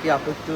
কি আপু একটু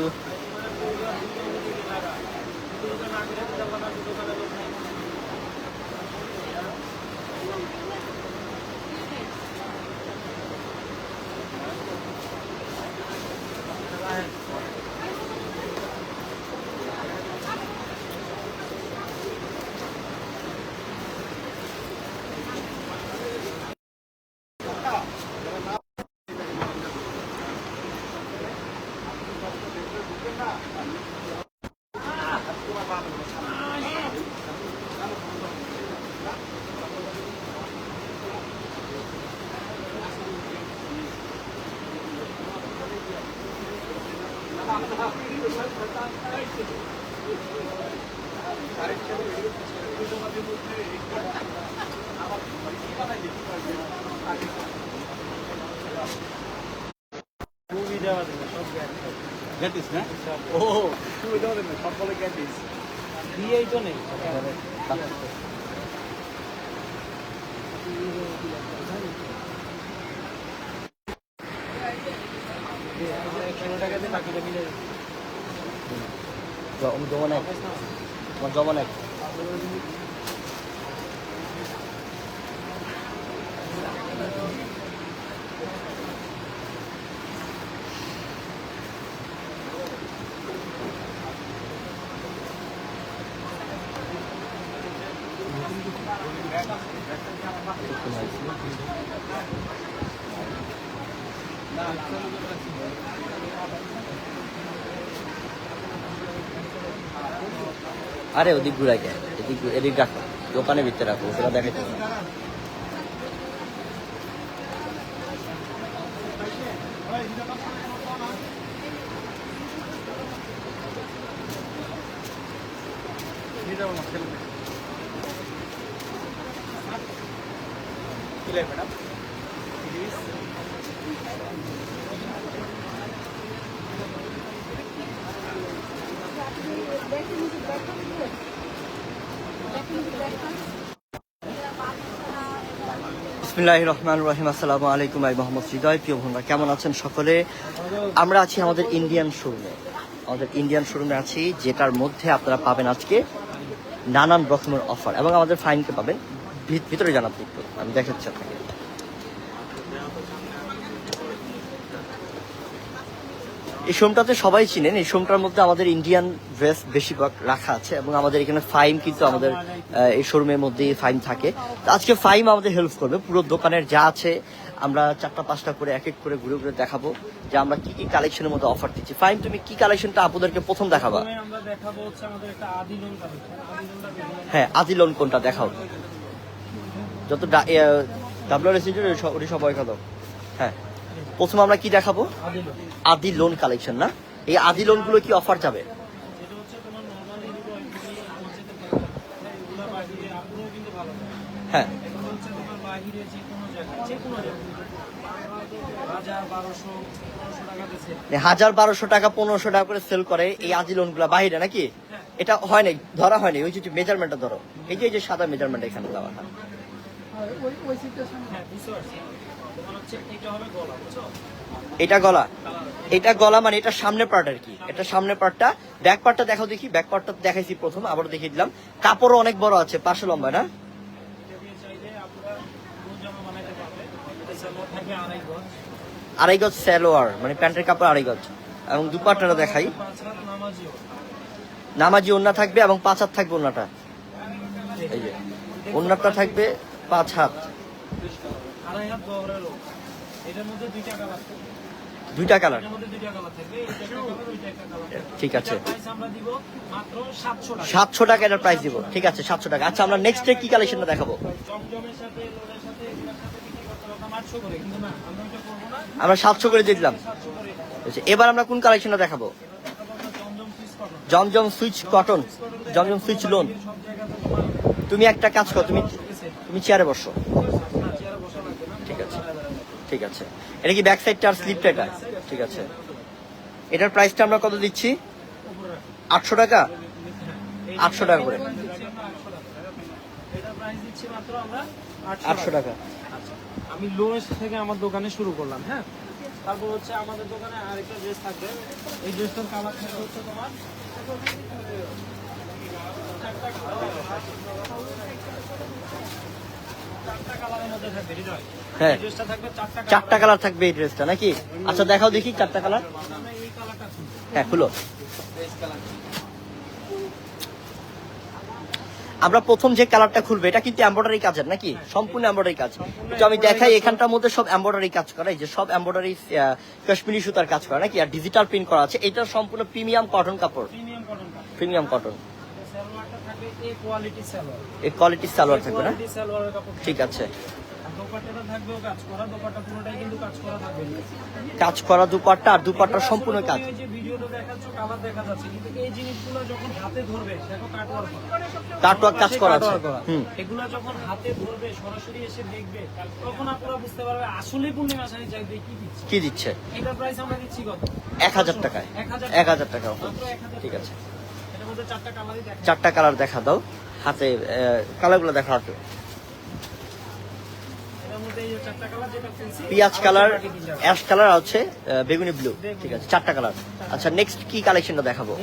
গ্যাটিস না ও তুমি দেওয়া দেবে সব বলে গ্যাটিস দিয়েই তো নেই একশো টাকা দিয়ে বাকিটা মিলে জমন এক আমার জমন এক আরে ওদিক ঘুরাই কে এদিক এদিক রাখো। দোকানের ভিতরে রাখো ওটা লাগবে ম্যাডাম বিসমিল্লাহ রহমান রহিম। আসসালামু আলাইকুম আই মোহাম্মদ হৃদয়। প্রিয় বন্ধুরা, কেমন আছেন সকলে? আমরা আছি আমাদের ইন্ডিয়ান শোরুমে আমাদের ইন্ডিয়ান শোরুমে আছি, যেটার মধ্যে আপনারা পাবেন আজকে নানান রকমের অফার এবং আমাদের ফাইনকে পাবেন। ভিতরে জানাতে একটু, আমি দেখাচ্ছি আপনাকে। এই শোরুমটাতে সবাই চিনেন এই সোমটার মধ্যে আমাদের ইন্ডিয়ান ড্রেস বেশিরভাগ রাখা আছে এবং আমাদের এখানে ফাইম কিন্তু আমাদের এই শোরুমের মধ্যেই ফাইম থাকে। তো আজকে ফাইম আমাদের হেল্প করবে পুরো দোকানের যা আছে আমরা চারটা পাঁচটা করে এক এক করে ঘুরে ঘুরে দেখাবো যে আমরা কি কি কালেকশনের মধ্যে অফার দিচ্ছি। ফাইম তুমি কি কালেকশনটা আপনাদেরকে প্রথম দেখাবা? হ্যাঁ আদি লোন কোনটা দেখাও। যত ডাব্লিউ এস ওটি সবাই খালো হ্যাঁ। প্রথমে আমরা কি দেখাবো? আদি লোন কালেকশন না? এই আদি লোনগুলো কি অফার যাবে? বাহিরে হ্যাঁ। বাহিরে হাজার বারোশো টাকা, পনেরোশো টাকা করে সেল করে এই আদি লোনগুলো বাইরে নাকি? এটা হয় নাই, ধরা হয়নি ওই যে মেজারমেন্টটা ধরো। এই যে সাদা মেজারমেন্ট এখানে দেওয়া। হয় এটা গলা। এটা গলা মানে এটা সামনের পার্ট আর কি। এটা সামনের পার্টটা। ব্যাক পার্টটা দেখাও দেখি। ব্যাক পার্টটা দেখাইছি প্রথম আবার দেখিয়ে দিলাম। কাপড়ও অনেক বড় আছে পাশে লম্বা না? আড়াই গজ। স্যালোয়ার মানে প্যান্টের কাপড় আড়াই গজ। এবং দুপাট্টাটা দেখাই। নামাজি ওন্না থাকবে এবং পাঁচ হাত থাকবে ওন্নাটা এই যে ওন্নাটা থাকবে পাঁচ হাত। আড়াই হাত বহরের লোক। এটার মধ্যে দুইটা কালার দুইটা কালার ঠিক আছে। প্রাইস আমরা দিব মাত্র সাতশো টাকা। এটার প্রাইস দিব। ঠিক আছে সাতশো টাকা। আচ্ছা আমরা নেক্সট কি কালেকশনটা দেখাবো? জমজমের সাথে লোনের সাথে এগুলোর সাথে বিক্রি করতে পারতাম আটশো করে কিন্তু না আমরা ওইটা করব না। আমরা সাতশো করে দিয়ে দিলাম। আচ্ছা, এবার আমরা কোন কালেকশনটা দেখাবো? Zamzam Swiss cotton. Zamzam Swiss lawn তুমি একটা কাজ করো তুমি তুমি চেয়ারে বসো না চেয়ারে বসা লাগবে না ঠিক আছে ঠিক আছে। এটা কি ব্যাক সাইডটা আর স্লিপটা এটা? ঠিক আছে। এটার প্রাইসটা আমরা কত দিচ্ছি? আটশো টাকা? আটশো টাকা করে। আটশো টাকা। আমি লোয়েস্ট থেকে আমার দোকানে শুরু করলাম হ্যাঁ? তারপর হচ্ছে আমাদের দোকানে আরেকটা ড্রেস থাকবে। এই ড্রেসটার কালার হচ্ছে তোমার চারটা চারটা কালারের মধ্যে থাকবে হৃদয় হ্যাঁ। চারটা কালার থাকবে এই ড্রেসটা নাকি? আচ্ছা দেখাও দেখি চারটা কালার। হ্যাঁ খুলো। আমরা প্রথম যে কালারটা খুলবে এটা কিন্তু এমব্রয়ডারি কাজের নাকি? সম্পূর্ণ এমব্রয়ডারি কাজ। তো আমি দেখাই এখানটার মধ্যে সব এমব্রয়ডারি কাজ করা এই যে সব এমব্রয়ডারি কাশ্মীরি সুতার কাজ করা নাকি? আর ডিজিটাল প্রিন্ট করা আছে এটা সম্পূর্ণ প্রিমিয়াম কটন কাপড়। প্রিমিয়াম কটন কাপড় প্রিমিয়াম কটন সালোয়ারটা থাকবে এ কোয়ালিটি সালোয়ার এই কোয়ালিটির সালোয়ার থাকবে না? ঠিক আছে। কাজ করা দোপাট্টা দুপাট্টা আর সম্পূর্ণ কাজ। কাটওয়ার্ক কাজ করা আছে। এগুলো যখন হাতে ধরবে সরাসরি এসে দেখবে তখন আপনারা বুঝতে পারবে আসলে পূর্ণিমা শাড়ি চাইবে কি দিচ্ছে। কি দিচ্ছে? এটা প্রাইস আমরা দিচ্ছি কত? এক হাজার টাকায়। এক হাজার টাকা। ঠিক আছে। চারটা কালার দেখা দাও। হাতে কালারগুলো দেখা হাতে। পিঁয়াজ কালার। অ্যাশ কালার হচ্ছে বেগুনি ব্লু ঠিক আছে চারটা কালার আচ্ছা নেক্সট কি কালেকশনটা দেখাবো।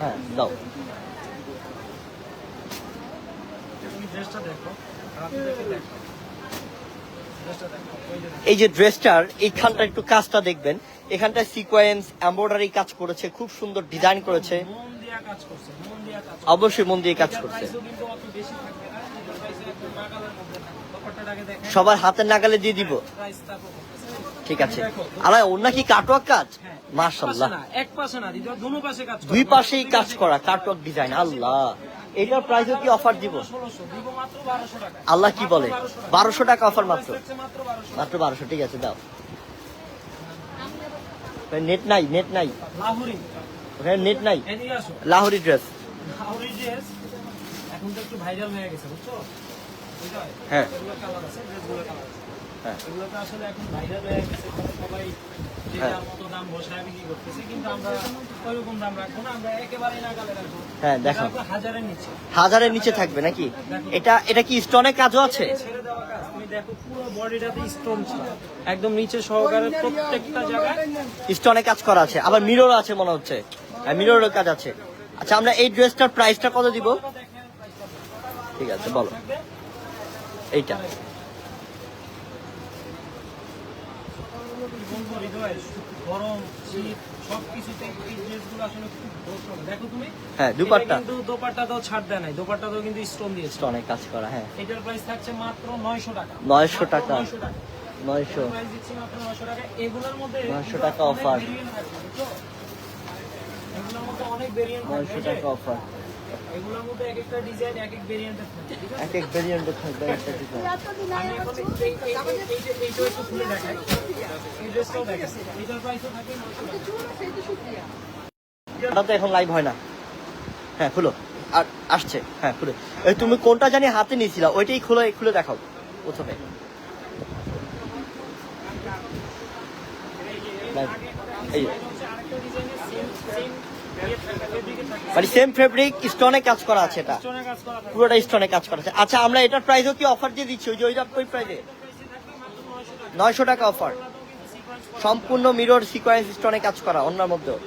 হ্যাঁ দাও। ড্রেসটা দেখো দেখো ড্রেসটা দেখো ওই যে দেখো। এই যে ড্রেসটার এইখানটা একটু কাজটা দেখবেন। এখানটায় সিকোয়েন্স এমব্রয়ডারি কাজ করেছে খুব সুন্দর ডিজাইন করেছে। অবশ্যই মন দিয়ে কাজ করছে। সবার হাতের নাগালে দিয়ে দিব। ঠিক আছে। আলাই ওর নাকি কাটওয়ার্ক কাজ? মাশাল্লাহ এক পাশে না। দুই পাশেই কাজ করা কাটওয়ার্ক ডিজাইন আল্লাহ। এটার প্রাইসও কি অফার দিব? 1600 দিব মাত্র 1200 টাকা আল্লাহ কি বলে? মাত্র 1200 টাকা। বারোশো টাকা অফার মাত্র। মাত্র বারোশো ঠিক আছে দাও। নেট নাই নেট নাই। লাহুরি। ওখানে নেট নাই। লাহোরি ড্রেস এখন তো একটু ভাইরাল হয়ে গেছে বুঝছ? বুঝছ হ্যাঁ। এগুলো হ্যাঁ তো আসলে এখন ভাইরাল হয়ে গেছে সবাই যে হ্যাঁ। হাজারের নিচে। হাজারের নিচে থাকবে নাকি? এটা এটা কি স্টোনের কাজও আছে? স্টোন একদম নিচে সহকারে প্রত্যেকটা জায়গায়। স্টোনে কাজ করা আছে। আবার মিরর আছে মনে হচ্ছে। মিররের কাজ আছে। আচ্ছা আমরা এই ড্রেসটার প্রাইসটা কত দিব? ঠিক আছে বলো। এইটা। বলব গরম শীত সবকিছুতে এই ড্রেসগুলো আসলে খুব দেখো তুমি হ্যাঁ, দুপাট্টা। কিন্তু দোপাট্টাতেও ছাড় দেয় নাই। দোপাট্টাতেও কিন্তু স্টোন দিয়েছে। স্টোনে কাজ করা হ্যাঁ। এটার প্রাইস থাকছে মাত্র 900 টাকা। 900 টাকা। 900 টাকা। নয়শো। প্রাইস দিচ্ছি মাত্র 900 টাকা। এগুলোর মধ্যে 900 টাকা বুঝছ? এগুলোর মধ্যে অনেক ভেরিয়েন্ট নয়শো টাকা অফার এগুলোর মধ্যে এক একটা ডিজাইন এক এক ভেরিয়েন্টের থাকে এক এক ভেরিয়েন্টে থাকবে একটা ডিজাইন আমি এখন এই- এই- এই- এই- এই যে- এইটাও একটু খুলে দেখাই। এই ড্রেসটাও দেখাই এটার প্রাইসও থাকে এটা তো এখন লাইভ হয় না। হ্যাঁ খুলো। আর আসছে। হ্যাঁ খুলে। এই তুমি কোনটা জানি হাতে নিয়েছিলা? ওইটাই খুলে খুলে দেখাও প্রথমে। এই যে। আরেকটা ডিজাইনের সেম সেম ইয়ে থাকে ফেব্রিকে থাকে মানে সেম ফেব্রিক স্টোনে কাজ করা আছে এটা। পুরোটা স্টোনে কাজ করা আছে। আচ্ছা আমরা এটার প্রাইসও কি অফার দিয়ে দিচ্ছি? ওই যে ওইটা ওই প্রাইসে নয়শো টাকা অফার সম্পূর্ণ মিরর সিকোয়েন্স স্টোনে কাজ করা অন্যার মধ্যেও।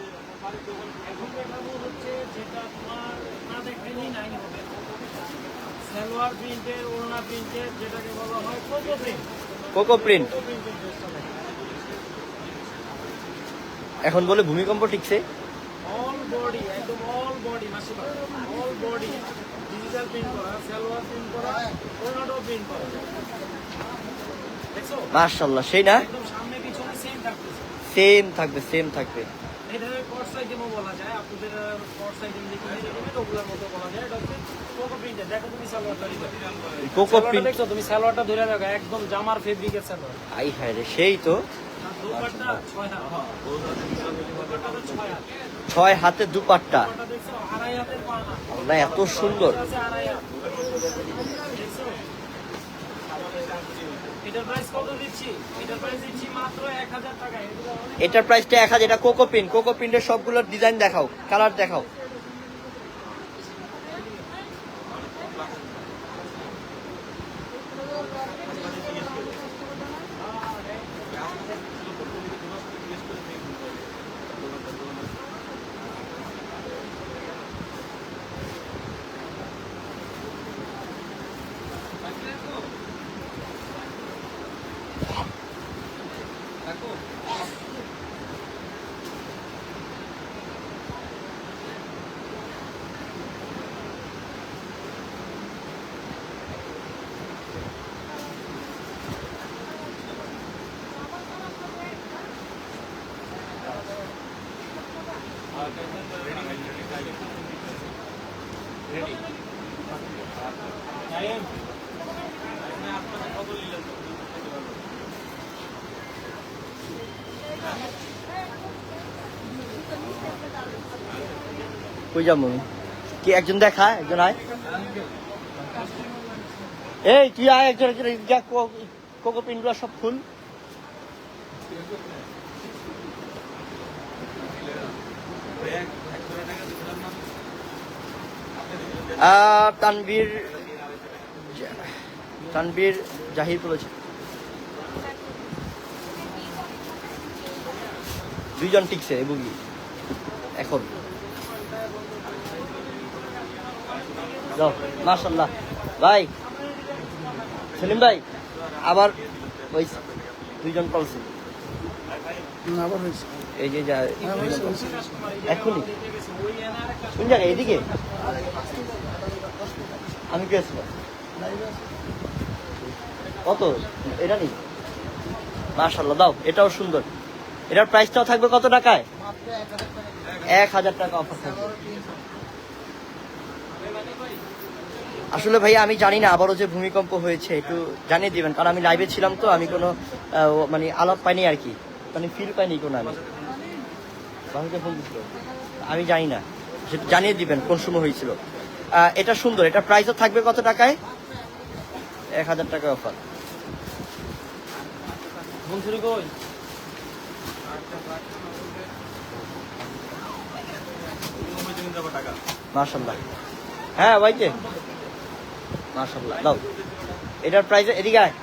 কোকো প্রিন্ট এখন বলে ভূমিকম্প ঠিকছে। অল বডি একদম অল বডি মাসিমা অল বডি ডিজিটাল প্রিন্ট করা সালোয়ার প্রিন্ট করা ওড়নাটাও প্রিন্ট করা। দেখছ? মার্শাল্লাহ সেই না? একদম সামনে পিছনে সেম থাকবে সেম থাকবে সেম থাকবে। এটা কর্স আইটেমও বলা যায় আপনাদের কর্স আইটেম যেগুলো রেডিমেড ওগুলোর মতো বলা যায়। এটা হচ্ছে কোকো প্রিন্টের দেখো তুমি সালোয়ারটা কোকো প্রিন্ট দেখছ? তুমি সালোয়ারটা ধরে রাখো একদম জামার ফেব্রিকের সালোয়ার। আই হ্যাঁ রে সেই তো। দুপাট্টা হাত। হ্যাঁ। হাত। ছয় হাতে দুপাট্টা। না এত সুন্দর। এটার প্রাইসটা এক হাজার এটা কোকো প্রিন্ট কোকো প্রিন্টের সবগুলোর ডিজাইন দেখাও কালার দেখাও। কি একজন দেখা? একজন আয়। এই তুই আয় একজন কোকো পিনগুলো সব ফুল তানবীর তানবীর জাহির বলেছে। দুইজন টিকছে বুগি। এখন। যাও মাশাল্লাহ ভাই, সেলিম ভাই, আবার, ওই, দুইজন পালছে এই যে যা, এখনই। কোন জায়গায়? এদিকে? আমি গেছি কত? এটা নেই। মাশাল্লাহ দাও, এটাও সুন্দর। এটার প্রাইসটাও থাকবে কত টাকায়? এক হাজার টাকা অফার থাকবে। আসলে ভাই আমি জানি না, আবারও যে ভূমিকম্প হয়েছে, একটু জানিয়ে দিবেন। কারণ আমি লাইভে ছিলাম তো, আমি কোনো মানে আলাপ পাইনি আর কি। মানে ফিল পাইনি কোনো আমি। বাহুকে ফোন দিছিল। আমি জানি না। সেটা জানিয়ে দিবেন কোন সময় হয়েছিল। এটা সুন্দর। এটা প্রাইসও থাকবে কত টাকায়? এক হাজার টাকা অফার মার্শাল্লাহ হ্যাঁ ভাইকে। মার্শাল্লাহ দাও। এটার প্রাইস এদিকে আয়।